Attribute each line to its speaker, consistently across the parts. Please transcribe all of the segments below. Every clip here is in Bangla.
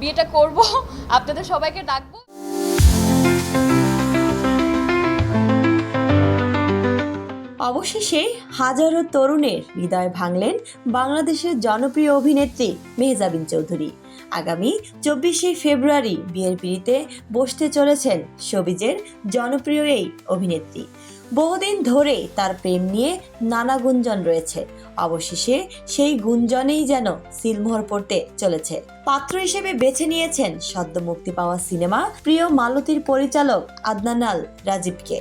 Speaker 1: বিয়েটা করব, আপনাদের সবাইকে ডাকবো।
Speaker 2: অবশেষে হাজারো তরুণের হৃদয় ভাঙলেন বাংলাদেশের জনপ্রিয় অভিনেত্রী মেহজাবিন চৌধুরী। আগামী চব্বিশে ফেব্রুয়ারি বিয়ের পিড়িতে বসতে চলেছেন সবিজের জনপ্রিয় এই অভিনেত্রী। বহুদিন ধরে তার প্রেম নিয়ে নানা গুঞ্জন রয়েছে। অবশেষে সেই গুঞ্জনেই যেন সিলমোহর পড়তে চলেছে। পাত্র হিসেবে বেছে নিয়েছেন সদ্য মুক্তি পাওয়া সিনেমা প্রিয় মালতীর পরিচালক আদনানাল রাজীবকে।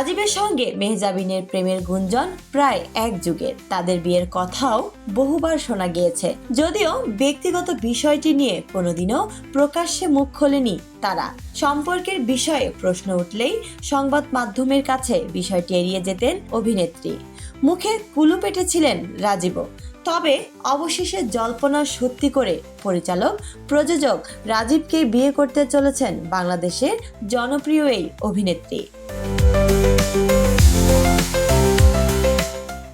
Speaker 2: রাজীবের সঙ্গে মেহজাবিনের প্রেমের গুঞ্জন প্রায় এক যুগের। তাদের বিয়ের কথাও বহুবার শোনা গিয়েছে। যদিও ব্যক্তিগত বিষয়টি নিয়ে কোনোদিনও প্রকাশ্যে মুখ খোলেনি তারা। সম্পর্কের বিষয়ে প্রশ্ন উঠলেই সংবাদ মাধ্যমের কাছে বিষয়টি এড়িয়ে যেতেন অভিনেত্রী। মুখে কুলু পেটেছিলেন রাজীবও। তবে অবশেষে জল্পনা সত্যি করে পরিচালক, প্রযোজক রাজীবকে বিয়ে করতে চলেছেন বাংলাদেশের জনপ্রিয় এই অভিনেত্রী।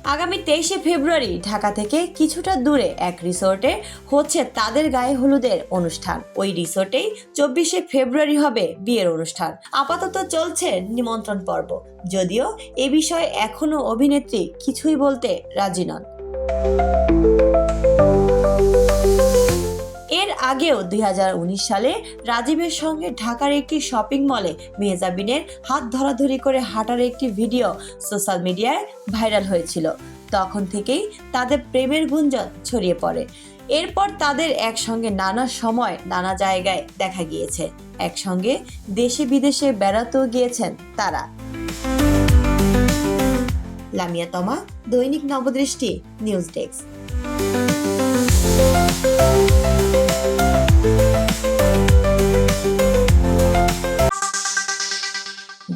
Speaker 2: আগামী তেইশে ফেব্রুয়ারি ঢাকা থেকে কিছুটা দূরে এক রিসোর্টে হচ্ছে তাদের গায়ে হলুদের অনুষ্ঠান। ওই রিসোর্টেই চব্বিশে ফেব্রুয়ারি হবে বিয়ের অনুষ্ঠান। আপাতত চলছে নিমন্ত্রণ পর্ব। যদিও এ বিষয়ে এখনও অভিনেত্রী কিছুই বলতে রাজি নন। আগেও দুই হাজার উনিশ সালে রাজীবের সঙ্গে ঢাকার একটি শপিং মলে মেহজাবিনের হাত ধরাধরি করে হাঁটার একটি ভিডিও সোশ্যাল মিডিয়ায় ভাইরাল হয়েছিল। তখন থেকেই তাদের প্রেমের গুঞ্জন ছড়িয়ে পড়ে। এরপর তাদের একসঙ্গে নানা সময় নানা জায়গায় দেখা গিয়েছে। একসঙ্গে দেশে বিদেশে বেড়াতেও গিয়েছেন তারা। লামিয়া তমা, দৈনিক নবদৃষ্টি নিউজ ডেস্ক